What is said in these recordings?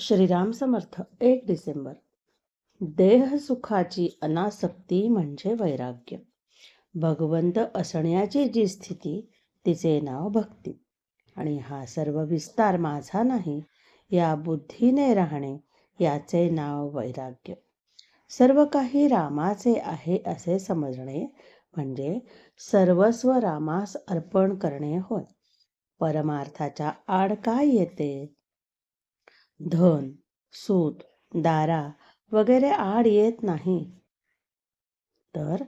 श्रीराम समर्थ एक डिसेंबर. देहसुखाची अनासक्ती म्हणजे वैराग्य. भगवंत असण्याची जी स्थिती तिचे नाव भक्ती. आणि हा सर्व विस्तार माझा नाही या बुद्धीने राहणे याचे नाव वैराग्य. सर्व काही रामाचे आहे असे समजणे म्हणजे सर्वस्व रामास अर्पण करणे होय. परमार्थाच्या आड काय येते? धन सूत दारा वगैरे आड येत नाही. तर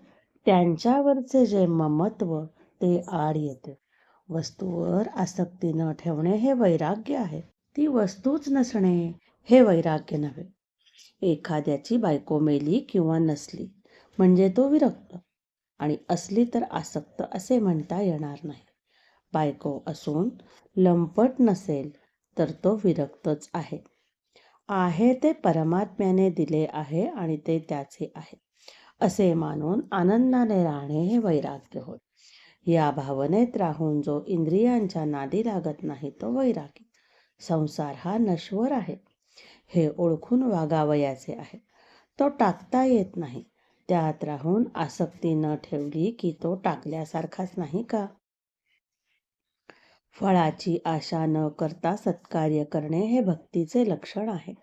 त्यांच्यावरचे जे ममत्व ते आड येते. वस्तूवर आसक्ती न ठेवणे हे वैराग्य आहे. ती वस्तूच नसणे हे वैराग्य नव्हे. एखाद्याची बायको मेली किंवा नसली म्हणजे तो विरक्त. आणि असली तर आसक्त असे म्हणता येणार नाही. बायको असून लंपट नसेल तर तो विरक्तच आहे. आहे ते परमात्म्याने दिले आहे आणि ते त्याचे आहे. असे मानून आनंदाने राहणे हे वैराग्य होय. या भावनेत राहून जो इंद्रियांच्या नादी लागत नाही तो वैरागी. संसार हा नश्वर आहे. हे ओळखून वागावयाचे आहे. तो टाकता येत नाही. त्यात राहून आसक्ती न ठेवली की तो टाकल्यासारखाच नाही का? फळाची आशा न करता सत्कार्य करणे हे भक्तीचे लक्षण आहे.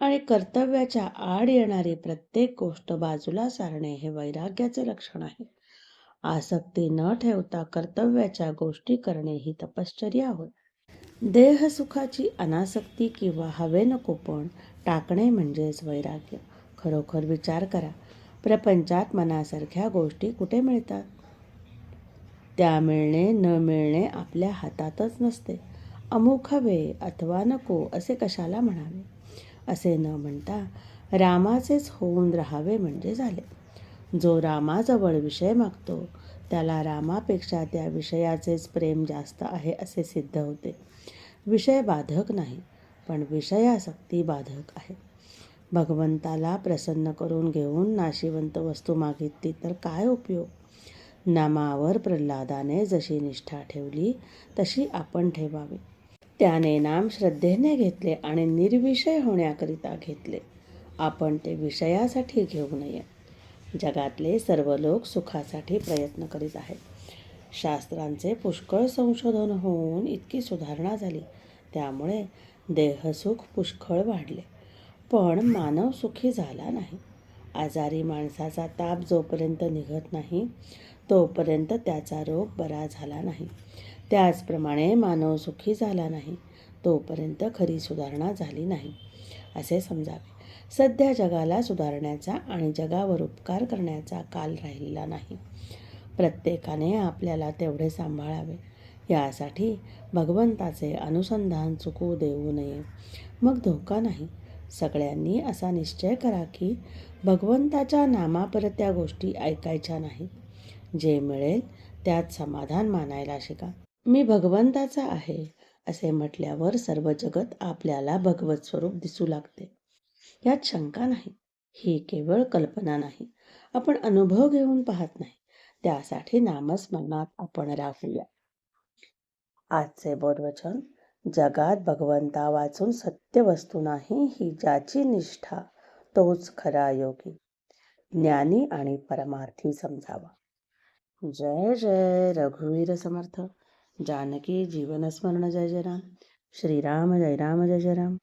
आणि कर्तव्याच्या आड येणारी प्रत्येक गोष्ट बाजूला सारणे हे वैराग्याचे लक्षण आहे. आसक्ती न ठेवता कर्तव्याच्या गोष्टी करणे ही तपश्चर्या होय. देहसुखाची अनासक्ती किंवा हवे नकोपण टाकणे म्हणजेच वैराग्य. खरोखर विचार करा. प्रपंचात मनासारख्या गोष्टी कुठे मिळतात? त्या मिळणे न मिळणे आपल्या हातातच नसते. अमुक हवे अथवा नको असे कशाला म्हणावे? असे न म्हणता रामाचेच होऊन राहावे म्हणजे झाले. जो रामाजवळ विषय मागतो त्याला रामापेक्षा त्या विषयाचेच प्रेम जास्त आहे असे सिद्ध होते. विषय बाधक नाही पण विषयासक्ती बाधक आहे. भगवंताला प्रसन्न करून घेऊन नाशिवंत वस्तू मागितली तर काय उपयोग? नामावर प्रल्हादाने जशी निष्ठा ठेवली तशी आपण ठेवावी. त्याने नाम श्रद्धेने घेतले आणि निर्विषय होण्याकरिता घेतले. आपण ते विषयासाठी घेऊ नये. जगातले सर्व लोक सुखासाठी प्रयत्न करीत आहेत. शास्त्रांचे पुष्कळ संशोधन होऊन इतकी सुधारणा झाली. त्यामुळे देहसुख पुष्कळ वाढले. पण मानव सुखी झाला नाही. आजारी माणसाचा ताप जोपर्यंत निघत नाही तोपर्यंत त्याचा रोग बरा झाला नाही. त्याचप्रमाणे मानव सुखी झाला नाही तोपर्यंत खरी सुधारणा झाली नाही असे समजावे. सध्या जगाला सुधारण्याचा आणि जगावर उपकार करण्याचा काल राहिलेला नाही. प्रत्येकाने आपल्याला तेवढे सांभाळावे. यासाठी भगवंताचे अनुसंधान चुकू देऊ नये. मग धोका नाही. सगळ्यांनी असा निश्चय करा की भगवंताच्या नामापरत्या गोष्टी ऐकायच्या नाहीत. जे मिळेल त्यात समाधान मानायला शिका. मी भगवंताचा आहे असे म्हटल्यावर सर्व जगत आपल्याला भगवत स्वरूप दिसू लागते. यात शंका नाही ही केवळ कल्पना नाही. आपण अनुभव घेऊन पाहत नाही. त्यासाठी नामस्मरणात आपण राहूया. आजचे बोधवचन जगात भगवंता वाचून सत्य वस्तू नाही ही ज्याची निष्ठा तोच खरा योगी. ज्ञानी आणि परमार्थी समजावा. जय जय रघुवीर समर्थ. जानकी जीवनस्मरण जय जय राम. श्रीराम जय राम जय जय राम.